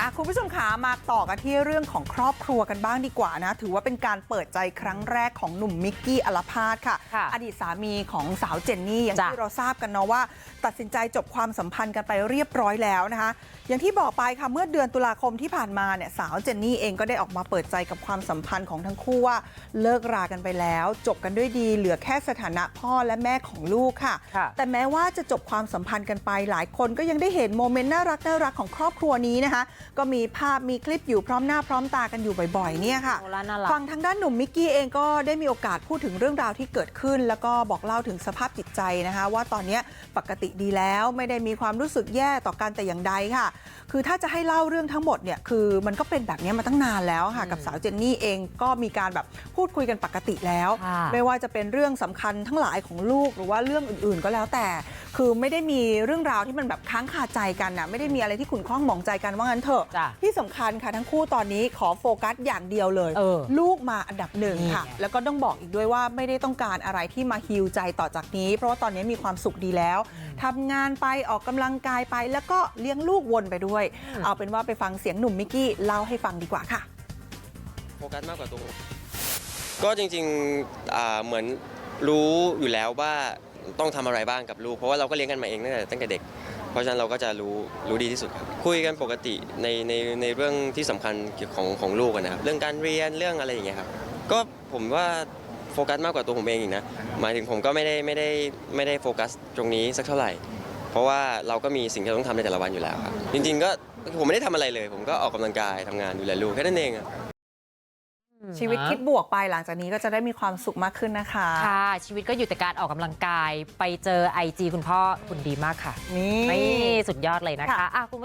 อะคุณผู้ชมขามาต่อกันที่เรื่องของครอบครัวกันบ้างดีกว่านะ ถือว่าเป็นการเปิดใจครั้งแรกของหนุ่มมิกกี้อลพาดค่ะค่ะอดีตสามีของสาวเจนนี่ อย่างจ้ะที่เราทราบกันเนาะว่า ตัดสินใจจบความสัมพันธ์กันไปเรียบร้อยแล้วนะคะ อย่างที่บอกไปค่ะเมื่อเดือนตุลาคมที่ผ่านมาเนี่ยสาวเจนนี่เองก็ได้ออกมาเปิดใจกับความสัมพันธ์ของทั้งคู่ว่าเลิกรากันไปแล้ว จบกันด้วยดี เหลือแค่สถานะพ่อและแม่ของลูกค่ะค่ะแต่แม้ว่าจะจบความสัมพันธ์กันไปหลายคนก็ยังได้เห็นโมเมนต์น่ารักน่ารักของครอบครัวนี้นะคะก็มีภาพมีคลิปอยู่พร้อมหน้าพร้อมตากันอยู่บ่อยๆเนี่ยค่ะโอ้ล่ะน่ารักฝั่งทางด้านหนุ่มมิกกี้เองก็ได้มีโอกาสพูดถึงเรื่องราวที่เกิดขึ้น แล้วก็บอกเล่าถึงสภาพจิตใจนะคะว่าตอนเนี้ยปกติดีแล้วไม่ได้มีความรู้สึกแย่ต่อกันแต่อย่างใดค่ะ คือถ้าจะให้เล่าเรื่องทั้งหมดเนี่ยคือมันก็เป็นแบบนี้มาตั้งนานแล้วค่ะกับสาวเจนนี่เองก็มีการแบบพูดคุยกันปกติแล้วค่ะไม่ว่าจะเป็นเรื่องสำคัญทั้งหลายของลูกหรือว่าเรื่องอื่นๆก็แล้วแต่ คือไม่ได้มีเรื่องราวที่มันแบบค้างคาใจกันนะไม่ได้มีอะไรที่ขุ่นข้องหมองใจกันว่างั้นเถอะจ้ะที่สำคัญค่ะทั้งคู่ตอนนี้ขอโฟกัสอย่างเดียวเลยเออลูกมาอันดับหนึ่งนี่ค่ะไงแล้วก็ต้องบอกอีกด้วยว่าไม่ได้ต้องการอะไรที่มาฮิวใจต่อจากนี้ เพราะว่าตอนนี้มีความสุขดีแล้วทำงานไปออกกำลังกายไป แล้วก็เลี้ยงลูกวนไปด้วย เอาเป็นว่าไปฟังเสียงหนุ่มมิกกี้เล่าให้ฟังดีกว่าค่ะโฟกัสมากกว่าตัวผมก็จริงๆอ่าเหมือนรู้อยู่แล้วว่า ต้องทำอะไรบ้างกับลูก เพราะว่าเราก็เลี้ยงกันมาเองตั้งแต่ตั้งแต่เด็ก เพราะฉะนั้นเราก็จะรู้รู้ดีที่สุดครับคุยกันปกติในในในเรื่องที่สำคัญเกี่ยวของของลูกอะนะครับเรื่องการเรียนเรื่องอะไรอย่างเงี้ยครับก็ผมว่าโฟกัสมากกว่าตัวผมเองอีกนะหมายถึงผมก็ไม่ได้ไม่ได้ไม่ได้โฟกัสตรงนี้สักเท่าไหร่ เพราะว่าเราก็มีสิ่งที่เราต้องทำในแต่ละวันอยู่แล้วครับจริง ๆ ก็ผมไม่ได้ทำอะไรเลย ผมก็ออกกำลังกายทำงานดูแลลูกแค่นั้นเองอะ ชีวิตคิดบวกไปหลังจากนี้ก็จะได้มีความสุขมากขึ้นนะคะ ค่ะ ชีวิตก็อยู่แต่การออกกำลังกายไปเจอไอจีคุณพ่อคุณดีมากค่ะ นี่นี่สุดยอดเลยนะคะค่ะอะคุณ